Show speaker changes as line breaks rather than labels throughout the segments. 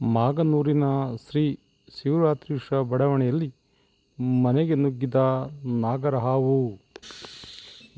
ಮಾಗನೂರಿನ ಶ್ರೀ ಶಿವರಾತ್ರೀಶ ಬಡಾವಣೆಯಲ್ಲಿ ಮನೆಗೆ ನುಗ್ಗಿದ ನಾಗರಹಾವು.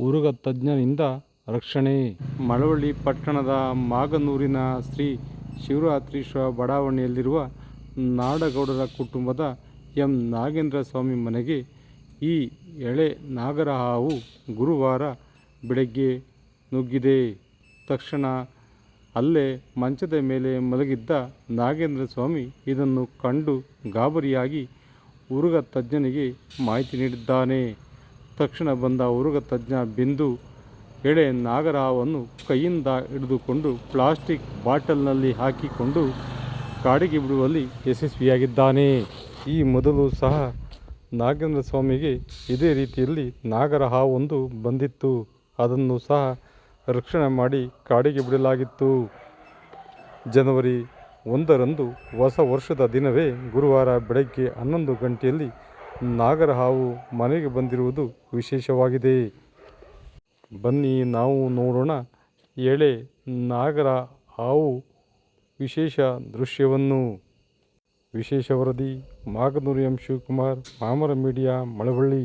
ಉರುಗ ತಜ್ಞನಿಂದ ರಕ್ಷಣೆ. ಮಳವಳ್ಳಿ ಪಟ್ಟಣದ ಮಾಗನೂರಿನ ಶ್ರೀ ಶಿವರಾತ್ರೀಶ ಬಡಾವಣೆಯಲ್ಲಿರುವ ನಾಡಗೌಡರ ಕುಟುಂಬದ ಎಂ. ನಾಗೇಂದ್ರ ಸ್ವಾಮಿ ಮನೆಗೆ ಈ ಎಳೆ ನಾಗರಹಾವು ಗುರುವಾರ ಬೆಳಗ್ಗೆ ನುಗ್ಗಿದೆ. ತಕ್ಷಣ ಅಲ್ಲೇ ಮಂಚದ ಮೇಲೆ ಮಲಗಿದ್ದ ನಾಗೇಂದ್ರ ಸ್ವಾಮಿ ಇದನ್ನು ಕಂಡು ಗಾಬರಿಯಾಗಿ ಉರುಗ ತಜ್ಞನಿಗೆ ಮಾಹಿತಿ ನೀಡಿದ್ದಾನೆ. ತಕ್ಷಣ ಬಂದ ಉರುಗ ತಜ್ಞ ಬಿಂದು ಎಳೆ ನಾಗರಹಾವನ್ನು ಕೈಯಿಂದ ಹಿಡಿದುಕೊಂಡು ಪ್ಲಾಸ್ಟಿಕ್ ಬಾಟಲ್ನಲ್ಲಿ ಹಾಕಿಕೊಂಡು ಕಾಡಿಗೆ ಬಿಡುವಲ್ಲಿ ಯಶಸ್ವಿಯಾಗಿದ್ದಾನೆ. ಈ ಮೊದಲು ಸಹ ನಾಗೇಂದ್ರ ಸ್ವಾಮಿಗೆ ಇದೇ ರೀತಿಯಲ್ಲಿ ನಾಗರ ಹಾವೊಂದು ಬಂದಿತ್ತು. ಅದನ್ನು ಸಹ ರಕ್ಷಣೆ ಮಾಡಿ ಕಾಡಿಗೆ ಬಿಡಲಾಗಿತ್ತು. ಜನವರಿ ಒಂದರಂದು ಹೊಸ ವರ್ಷದ ದಿನವೇ ಗುರುವಾರ ಬೆಳಗ್ಗೆ ಹನ್ನೊಂದು ಗಂಟೆಯಲ್ಲಿ ನಾಗರ ಹಾವು ಮನೆಗೆ ಬಂದಿರುವುದು ವಿಶೇಷವಾಗಿದೆ. ಬನ್ನಿ ನಾವು ನೋಡೋಣ ಎಳೆ ನಾಗರ ಹಾವು ವಿಶೇಷ ದೃಶ್ಯವನ್ನು. ವಿಶೇಷ ವರದಿ, ಮಾಗನೂರು ಎಂ ಶಿವಕುಮಾರ್, ಮಾಮರ ಮೀಡಿಯಾ, ಮಳವಳ್ಳಿ.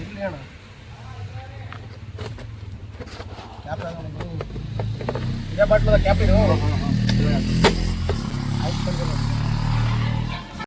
ಇರ್ಲಿ ಅಣ್ಣ ಕ್ಯಾಪ್ ಇದೇ ಬಾಟ್ಲದ ಕ್ಯಾಪ್ ಇದು ಆಯ್ತು ಬಂದಿಲ್ಲ